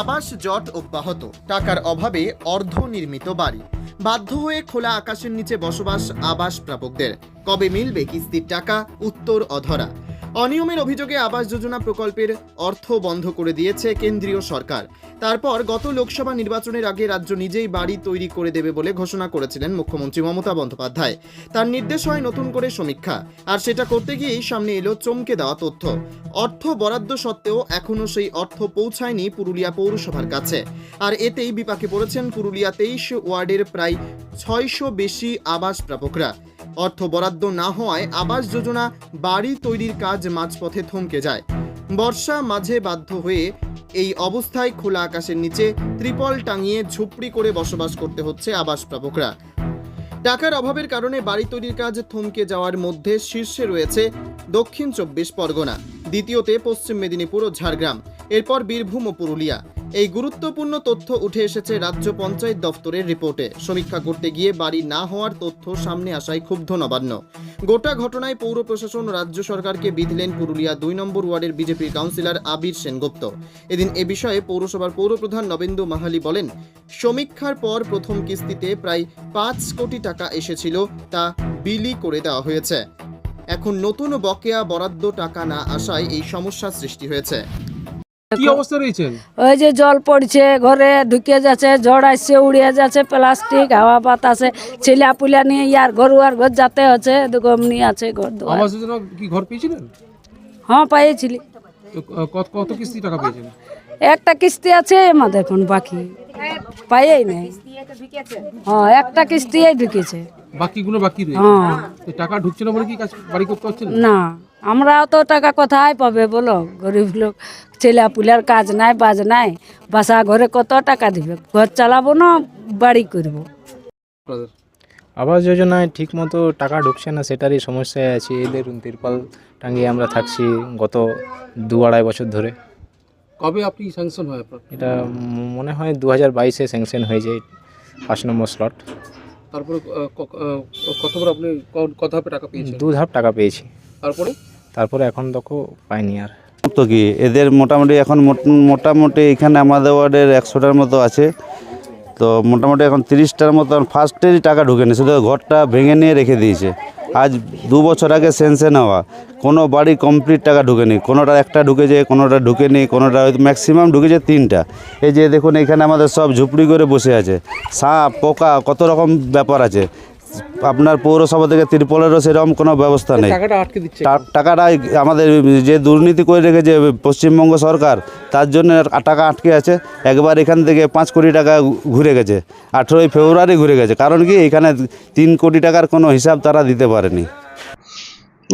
আবাস জট অব্যাহত। টাকার অভাবে অর্ধনির্মিত বাড়ি। বাধ্য হয়ে খোলা আকাশের নিচে বসবাস আবাস প্রাপকদের। কবে মিলবে কিস্তির টাকা? উত্তর অধরা। অনিয়মের অভিযোগে আবাস যোজনা প্রকল্পের অর্থ বন্ধ করে দিয়েছে কেন্দ্রীয় সরকার। তারপর গত লোকসভা নির্বাচনের আগে রাজ্য নিজেই বাড়ি তৈরি করে দেবে বলে ঘোষণা করেছিলেন মুখ্যমন্ত্রী মমতা বন্দ্যোপাধ্যায়। তার নির্দেশ হয় নতুন করে সমীক্ষা। আর সেটা করতে গিয়েই সামনে এলো চমকে দেওয়া তথ্য। অর্থ বরাদ্দ সত্ত্বেও এখনও সেই অর্থ পৌঁছায়নি পুরুলিয়া পৌরসভার কাছে। আর এতেই বিপাকে পড়েছেন পুরুলিয়া তেইশ ওয়ার্ডের প্রায় ছয়শো বেশি আবাস প্রাপকরা অর্থ বরাদ্দ না হওয়ায় আবাস যোজনা, বাড়ি তৈরির কাজ মাঝপথে থমকে যায়। বর্ষা মাঝে বাধ্য হয়ে এই অবস্থায় খোলা আকাশের নিচে ত্রিপল টাঙিয়ে ঝুপড়ি করে বসবাস করতে হচ্ছে আবাস প্রাপকরা। টাকার অভাবের কারণে বাড়ি তৈরির কাজ থমকে যাওয়ার মধ্যে শীর্ষে রয়েছে দক্ষিণ চব্বিশ পরগনা, দ্বিতীয়তে পশ্চিম মেদিনীপুর ও ঝাড়গ্রাম, এরপর বীরভূম ও পুরুলিয়া। এই গুরুত্বপূর্ণ তথ্য উঠে এসেছে রাজ্য পঞ্চায়েত দফতরের রিপোর্টে। সমীক্ষা করতে গিয়ে বাড়ি না হওয়ার তথ্য সামনে আসায় ক্ষুব্ধ নবান্ন গোটা ঘটনায় পৌর প্রশাসন রাজ্য সরকারকে বিধলেন পুরুলিয়া দুই নম্বর ওয়ার্ডের বিজেপির কাউন্সিলর আবির সেনগুপ্ত। এদিন এ বিষয়ে পৌরসভার পৌরপ্রধান নবেন্দু মাহালি বলেন, সমীক্ষার পর প্রথম কিস্তিতে প্রায় পাঁচ কোটি টাকা এসেছিল, তা বিলি করে দেওয়া হয়েছে। এখন নতুন বকেয়া বরাদ্দ টাকা না আসায় এই সমস্যার সৃষ্টি হয়েছে। কি অবস্থা রয়েছেন ওই যে জল পড়ছে ঘরে ঢুকে যাচ্ছে ঝড় আসছে উড়িয়ে যাচ্ছে প্লাস্টিক হাওয়া বাতাসে ছেলা পুলা নিয়ে ইয়ার ঘর আর ঘর যাতে হচ্ছে গমনি আছে ঘর আবাস যোজনা কি ঘর পেয়েছিলেন? হ্যাঁ কত কত কিস্তি টাকা পেয়েছেন? একটা কিস্তি আছে আমাদের এখন বাকি। পাইই নাই। হ্যাঁ একটা কিস্তি ঢুকেছে। বাকিগুলো বাকি রয়েছে হ্যাঁ। টাকা ঢুকছে না বলে কি কাজ বাড়ি করতে পারছেন? না? আমরা অত টাকা কোথায় পাবে বলো? গরিব লোক ছেলে পুলার কাজ নাই বাজ নাই। বাসা ঘরে কত টাকা দিবে? ঘর চালাবো না বাড়ি করব? আবাস যোজনায় ঠিকমতো টাকা ঢুকছে না সেটারই সমস্যায় আছি। এই দেখুন তিরপাল টাঙিয়ে আমরা থাকছি গত দু আড়াই বছর ধরে। কবে আপনি স্যাংশন হয় আপনার? এটা মনে হয় দু হাজার বাইশে স্যাংশন হয়ে যায় পাঁচ নম্বর স্লট তারপরে কতবার আপনি কত ধাপে টাকা পেয়েছেন? দু ধাপ টাকা পেয়েছি। তারপরে? তারপরে এখন দেখো পাইনি আর। তো কি, এদের মোটামুটি এখন মোট- মোটামুটি এখানে আমাদের ওয়ার্ডের একশোটার মতো আছে। তো মোটামুটি এখন তিরিশটার মতো ফার্স্টেরই টাকা ঢুকেনি, শুধু ঘরটা ভেঙে নিয়ে রেখে দিয়েছে। আজ দু বছর আগে সেন্সেন হওয়া, কোনো বাড়ি কমপ্লিট টাকা ঢুকেনি, কোনোটা একটা ঢুকেছে, কোনোটা ঢুকেনি, কোনোটা ম্যাক্সিমাম ঢুকেছে তিনটা। এই যে দেখুন, এখানে আমাদের সব ঝুপড়ি করে বসে আছে, সাপ, পোকা, কত রকম ব্যাপার আছে। আপনার পৌরসভা থেকে তিরপলেরও সেরকম কোনো ব্যবস্থা নেই। টাকাটা আমাদের যে দুর্নীতি করে রেখেছে পশ্চিমবঙ্গ সরকার তার জন্য টাকা আটকে আছে। একবার এখান থেকে পাঁচ কোটি টাকা ঘুরে গেছে। আঠেরোই ফেব্রুয়ারি ঘুরে গেছে। কারণ কি এখানে তিন কোটি টাকার কোনো হিসাব তারা দিতে পারেনি।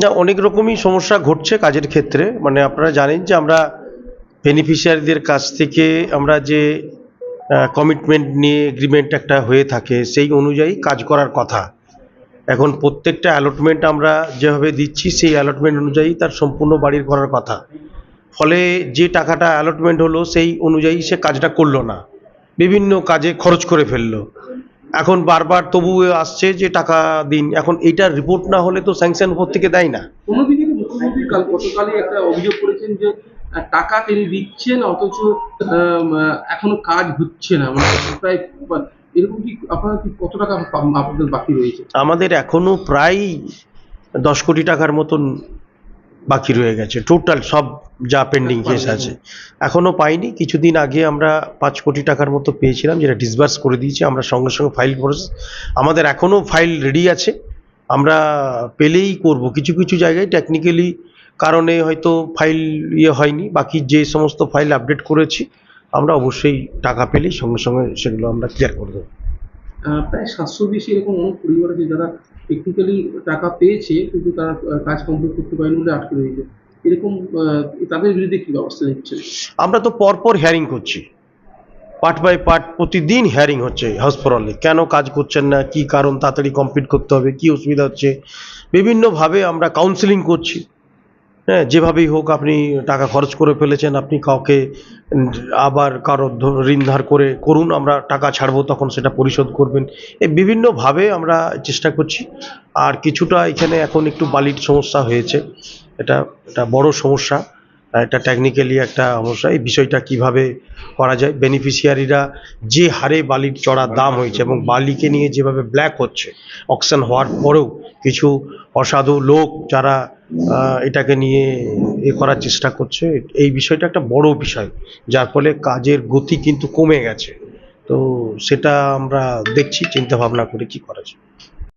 না অনেক রকমই সমস্যা ঘটছে কাজের ক্ষেত্রে। মানে আপনারা জানেন যে আমরা বেনিফিশিয়ারিদের কাছ থেকে আমরা যে কমিটমেন্ট নিয়ে এগ্রিমেন্ট একটা হয়ে থাকে, সেই অনুযায়ী কাজ করার কথা। এখন প্রত্যেকটা অ্যালটমেন্ট আমরা যেভাবে দিচ্ছি, সেই অ্যালটমেন্ট অনুযায়ী তার সম্পূর্ণ বাড়ির করার কথা। ফলে যে টাকাটা অ্যালটমেন্ট হলো, সেই অনুযায়ী সে কাজটা করল না। বিভিন্ন কাজে খরচ করে ফেলল। এখন বারবার তবু আসছে যে টাকা দিন। এখন এইটার রিপোর্ট না হলে তো স্যাংশন উপর থেকে দেয় না। কাল গতকালই একটা অভিযোগ করেছেন যে টাকা তিনি দিচ্ছেন অথচ এখনও কাজ হচ্ছে না। মানে প্রায় এরকম কি আপনারা কি কত টাকা আপনাদের বাকি রয়েছে? আমাদের এখনও প্রায় দশ কোটি টাকার মতন বাকি রয়ে গেছে। টোটাল সব যা পেন্ডিং কেস আছে। এখনও পাইনি। কিছুদিন আগে আমরা পাঁচ কোটি টাকার মতো পেয়েছিলাম যেটা ডিসবার্স করে দিয়েছি। আমরা সঙ্গে সঙ্গে ফাইল প্রসেস আমাদের এখনও ফাইল রেডি আছে। আমরা পেলেই করব। কিছু কিছু জায়গায় টেকনিক্যালি কারণে হয়তো ফাইল ইয়ে হয়নি। বাকি যে সমস্ত ফাইল আপডেট করেছি আমরা অবশ্যই টাকা পেলেই সঙ্গে সঙ্গে সেগুলো আমরা ক্লিয়ার করে দেবো। প্রায় সাতশো বেশি এরকম অনেক পরিবার আছে যারা টেকনিক্যালি টাকা পেয়েছে কিন্তু তারা কাজ কমপ্লিট করতে পারেনি বলে আটকে রয়েছে। এরকম তাদের বিরুদ্ধে কি ব্যবস্থা নিচ্ছে আমরা তো পরপর হিয়ারিং করছি। পার্ট বাই পার্ট প্রতিদিন হিয়ারিং হচ্ছে হাউস ফরলে কেন কাজ করছেন না? কি কারণ? তাড়াতাড়ি কমপ্লিট করতে হবে। কি অসুবিধা হচ্ছে? বিভিন্নভাবে আমরা কাউন্সিলিং করছি। হ্যাঁ যেভাবেই হোক আপনি টাকা খরচ করে ফেলেছেন, আপনি কাউকে আবার কারও ঋণ ধার করে করুন, আমরা টাকা ছাড়বো, তখন সেটা পরিশোধ করবেন। এই বিভিন্নভাবে আমরা চেষ্টা করছি। আর কিছুটা এখানে এখন একটু বালির সমস্যা হয়েছে। এটা এটা বড় সমস্যা। এটা টেকনিক্যালি একটা সমস্যা এই বিষয়টা কীভাবে করা যায় বেনিফিশিয়ারিরা যে হারে বালির চড়া দাম হয়েছে এবং বালিকে নিয়ে যেভাবে ব্ল্যাক হচ্ছে অকশন হওয়ার পরেও কিছু অসাধু লোক যারা এটাকে নিয়ে এ করার চেষ্টা করছে, এই বিষয়টা একটা বড় বিষয়, যার ফলে কাজের গতি কিন্তু কমে গেছে। তো সেটা আমরা দেখছি চিন্তা ভাবনা করে কি করা যায়।